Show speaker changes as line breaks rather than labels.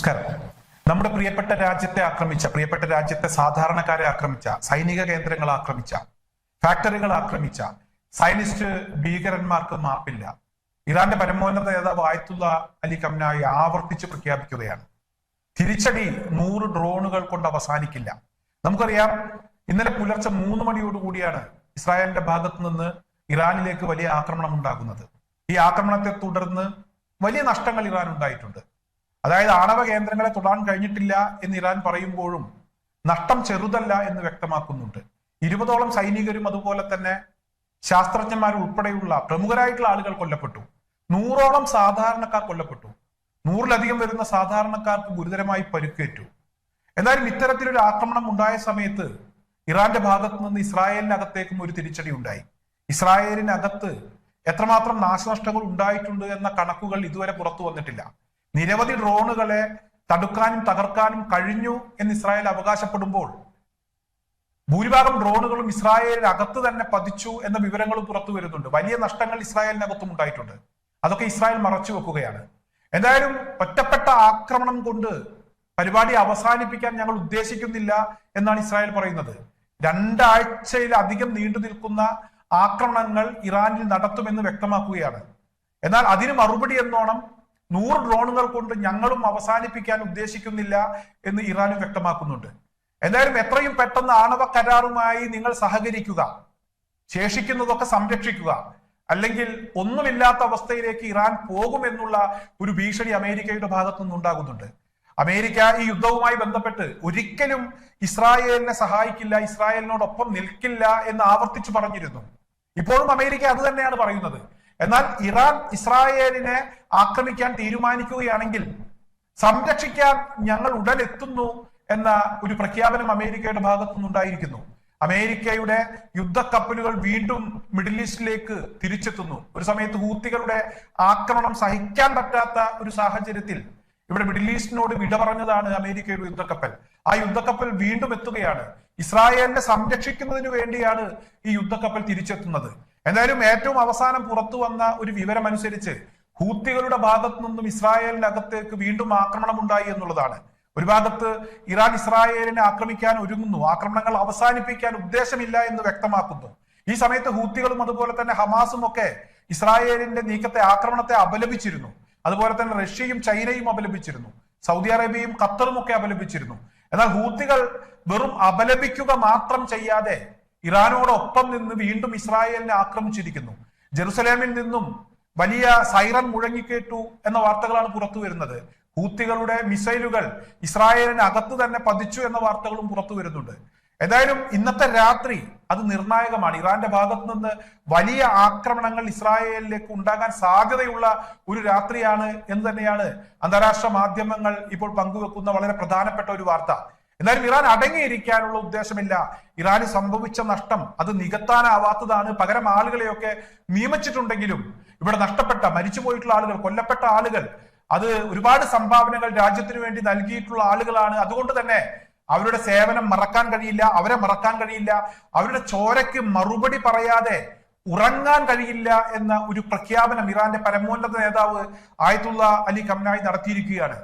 നമസ്കാരം. നമ്മുടെ പ്രിയപ്പെട്ട രാജ്യത്തെ ആക്രമിച്ച പ്രിയപ്പെട്ട രാജ്യത്തെ സാധാരണക്കാരെ ആക്രമിച്ച സൈനിക കേന്ദ്രങ്ങൾ ആക്രമിച്ച ഫാക്ടറികൾ ആക്രമിച്ച സൈനിസ്റ്റ് ഭീകരന്മാർക്ക് മാപ്പില്ല ഇറാന്റെ പരമോന്നത നേതാവ് ആയത്തുള്ള അലി കംനായി ആവർത്തിച്ച് പ്രഖ്യാപിക്കുകയാണ്. തിരിച്ചടി നൂറ് ഡ്രോണുകൾ കൊണ്ട് അവസാനിക്കില്ല. നമുക്കറിയാം ഇന്നലെ പുലർച്ചെ മൂന്ന് മണിയോടുകൂടിയാണ് ഇസ്രായേലിന്റെ ഭാഗത്ത് നിന്ന് ഇറാനിലേക്ക് വലിയ ആക്രമണം ഉണ്ടാകുന്നത്. ഈ ആക്രമണത്തെ തുടർന്ന് വലിയ നഷ്ടങ്ങൾ ഇറാൻ ഉണ്ടായിട്ടുണ്ട്. അതായത് ആണവ കേന്ദ്രങ്ങളെ തൊടാൻ കഴിഞ്ഞിട്ടില്ല എന്ന് ഇറാൻ പറയുമ്പോഴും നഷ്ടം ചെറുതല്ല എന്ന് വ്യക്തമാക്കുന്നുണ്ട്. ഇരുപതോളം സൈനികരും അതുപോലെ തന്നെ ശാസ്ത്രജ്ഞന്മാർ ഉൾപ്പെടെയുള്ള പ്രമുഖരായിട്ടുള്ള ആളുകൾ കൊല്ലപ്പെട്ടു. നൂറോളം സാധാരണക്കാർ കൊല്ലപ്പെട്ടു. നൂറിലധികം വരുന്ന സാധാരണക്കാർക്ക് ഗുരുതരമായി പരുക്കേറ്റു. എന്നാലും ഇത്തരത്തിലൊരു ആക്രമണം ഉണ്ടായ സമയത്ത് ഇറാന്റെ ഭാഗത്ത് നിന്ന് ഇസ്രായേലിനകത്തേക്കും ഒരു തിരിച്ചടി ഉണ്ടായി. ഇസ്രായേലിനകത്ത് എത്രമാത്രം നാശനഷ്ടങ്ങൾ ഉണ്ടായിട്ടുണ്ട് എന്ന കണക്കുകൾ ഇതുവരെ പുറത്തു വന്നിട്ടില്ല. നിരവധി ഡ്രോണുകളെ തടുക്കാനും തകർക്കാനും കഴിഞ്ഞു എന്ന് ഇസ്രായേൽ അവകാശപ്പെടുമ്പോൾ ഭൂരിഭാഗം ഡ്രോണുകളും ഇസ്രായേലിനകത്ത് തന്നെ പതിച്ചു എന്ന വിവരങ്ങളും പുറത്തു വരുന്നുണ്ട്. വലിയ നഷ്ടങ്ങൾ ഇസ്രായേലിനകത്തും ഉണ്ടായിട്ടുണ്ട്. അതൊക്കെ ഇസ്രായേൽ മറച്ചു വെക്കുകയാണ്. എന്തായാലും ഒറ്റപ്പെട്ട ആക്രമണം കൊണ്ട് പരിപാടി അവസാനിപ്പിക്കാൻ ഞങ്ങൾ ഉദ്ദേശിക്കുന്നില്ല എന്നാണ് ഇസ്രായേൽ പറയുന്നത്. രണ്ടാഴ്ചയിലധികം നീണ്ടു നിൽക്കുന്ന ആക്രമണങ്ങൾ ഇറാനിൽ നടത്തുമെന്ന് വ്യക്തമാക്കുകയാണ്. എന്നാൽ അതിന് മറുപടി എന്നോണം നൂറ് ഡ്രോണുകൾ കൊണ്ട് ഞങ്ങളും അവസാനിപ്പിക്കാൻ ഉദ്ദേശിക്കുന്നില്ല എന്ന് ഇറാനും വ്യക്തമാക്കുന്നുണ്ട്. എന്തായാലും എത്രയും പെട്ടെന്ന് ആണവ കരാറുമായി നിങ്ങൾ സഹകരിക്കുക ശേഷിക്കുന്നതൊക്കെ സംരക്ഷിക്കുക. അല്ലെങ്കിൽ ഒന്നുമില്ലാത്ത അവസ്ഥയിലേക്ക് ഇറാൻ പോകുമെന്നുള്ള ഒരു ഭീഷണി അമേരിക്കയുടെ ഭാഗത്തു നിന്നുണ്ടാകുന്നുണ്ട്. അമേരിക്ക ഈ യുദ്ധവുമായി ബന്ധപ്പെട്ട് ഒരിക്കലും ഇസ്രായേലിനെ സഹായിക്കില്ല ഇസ്രായേലിനോടൊപ്പം നിൽക്കില്ല എന്ന് ആവർത്തിച്ചു പറഞ്ഞിരുന്നു. ഇപ്പോഴും അമേരിക്ക അത് തന്നെയാണ് പറയുന്നത്. എന്നാൽ ഇറാൻ ഇസ്രായേലിനെ ആക്രമിക്കാൻ തീരുമാനിക്കുകയാണെങ്കിൽ സംരക്ഷിക്കാൻ ഞങ്ങൾ ഉടൻ എത്തുന്നു എന്ന ഒരു പ്രഖ്യാപനം അമേരിക്കയുടെ ഭാഗത്തു നിന്നുണ്ടായിരിക്കുന്നു അമേരിക്കയുടെ യുദ്ധക്കപ്പലുകൾ വീണ്ടും മിഡിൽ ഈസ്റ്റിലേക്ക് തിരിച്ചെത്തുന്നു. ഒരു സമയത്ത് ഹൂത്തികളുടെ ആക്രമണം സഹിക്കാൻ പറ്റാത്ത ഒരു സാഹചര്യത്തിൽ ഇവിടെ മിഡിൽ ഈസ്റ്റിനോട് വിട പറഞ്ഞതാണ് അമേരിക്കയുടെ യുദ്ധക്കപ്പൽ. ആ യുദ്ധക്കപ്പൽ വീണ്ടും എത്തുകയാണ്. ഇസ്രായേലിനെ സംരക്ഷിക്കുന്നതിന് വേണ്ടിയാണ് ഈ യുദ്ധക്കപ്പൽ തിരിച്ചെത്തുന്നത്. എന്തായാലും ഏറ്റവും അവസാനം പുറത്തു വന്ന ഒരു വിവരം അനുസരിച്ച് ഹൂത്തികളുടെ ഭാഗത്തു നിന്നും ഇസ്രായേലിനകത്തേക്ക് വീണ്ടും ആക്രമണം ഉണ്ടായി എന്നുള്ളതാണ്. ഒരു ഭാഗത്ത് ഇറാൻ ഇസ്രായേലിനെ ആക്രമിക്കാൻ ഒരുങ്ങുന്നു ആക്രമണങ്ങൾ അവസാനിപ്പിക്കാൻ ഉദ്ദേശമില്ല എന്ന് വ്യക്തമാക്കുന്നു. ഈ സമയത്ത് ഹൂത്തികളും അതുപോലെ തന്നെ ഹമാസും ഒക്കെ ഇസ്രായേലിന്റെ നീക്കത്തെ ആക്രമണത്തെ അപലപിച്ചിരുന്നു. അതുപോലെ തന്നെ റഷ്യയും ചൈനയും അപലപിച്ചിരുന്നു. സൗദി അറേബ്യയും ഖത്തറും ഒക്കെ അപലപിച്ചിരുന്നു. എന്നാൽ ഹൂത്തികൾ വെറും അപലപിക്കുക മാത്രം ചെയ്യാതെ ഇറാനോടൊപ്പം നിന്ന് വീണ്ടും ഇസ്രായേലിനെ ആക്രമിച്ചിരിക്കുന്നു. ജെറുസലേമിൽ നിന്നും വലിയ സൈറൻ മുഴങ്ങിക്കേട്ടു എന്ന വാർത്തകളാണ് പുറത്തു വരുന്നത്. ഹൂത്തികളുടെ മിസൈലുകൾ ഇസ്രായേലിന് അകത്ത് തന്നെ പതിച്ചു എന്ന വാർത്തകളും പുറത്തു വരുന്നുണ്ട്. ഏതായാലും ഇന്നത്തെ രാത്രി അത് നിർണായകമാണ്. ഇറാന്റെ ഭാഗത്ത് നിന്ന് വലിയ ആക്രമണങ്ങൾ ഇസ്രായേലിലേക്ക് ഉണ്ടാകാൻ സാധ്യതയുള്ള ഒരു രാത്രിയാണ് എന്ന് തന്നെയാണ് അന്താരാഷ്ട്ര മാധ്യമങ്ങൾ ഇപ്പോൾ പങ്കുവെക്കുന്ന വളരെ പ്രധാനപ്പെട്ട ഒരു വാർത്ത. എന്നാലും ഇറാൻ അടങ്ങിയിരിക്കാനുള്ള ഉദ്ദേശമില്ല. ഇറാന് സംഭവിച്ച നഷ്ടം അത് നികത്താനാവാത്തതാണ്. പകരം ആളുകളെയൊക്കെ നിയമിച്ചിട്ടുണ്ടെങ്കിലും ഇവിടെ നഷ്ടപ്പെട്ട മരിച്ചുപോയിട്ടുള്ള ആളുകൾ കൊല്ലപ്പെട്ട ആളുകൾ അത് ഒരുപാട് സംഭാവനകൾ രാജ്യത്തിന് വേണ്ടി നൽകിയിട്ടുള്ള ആളുകളാണ്. അതുകൊണ്ട് തന്നെ അവരുടെ സേവനം മറക്കാൻ കഴിയില്ല അവരെ മറക്കാൻ കഴിയില്ല. അവരുടെ ചോരയ്ക്ക് മറുപടി പറയാതെ ഉറങ്ങാൻ കഴിയില്ല എന്ന ഒരു പ്രഖ്യാപനം ഇറാന്റെ പരമോന്നത നേതാവ് ആയത്തുള്ള അലി കംനായി നടത്തിയിരിക്കുകയാണ്.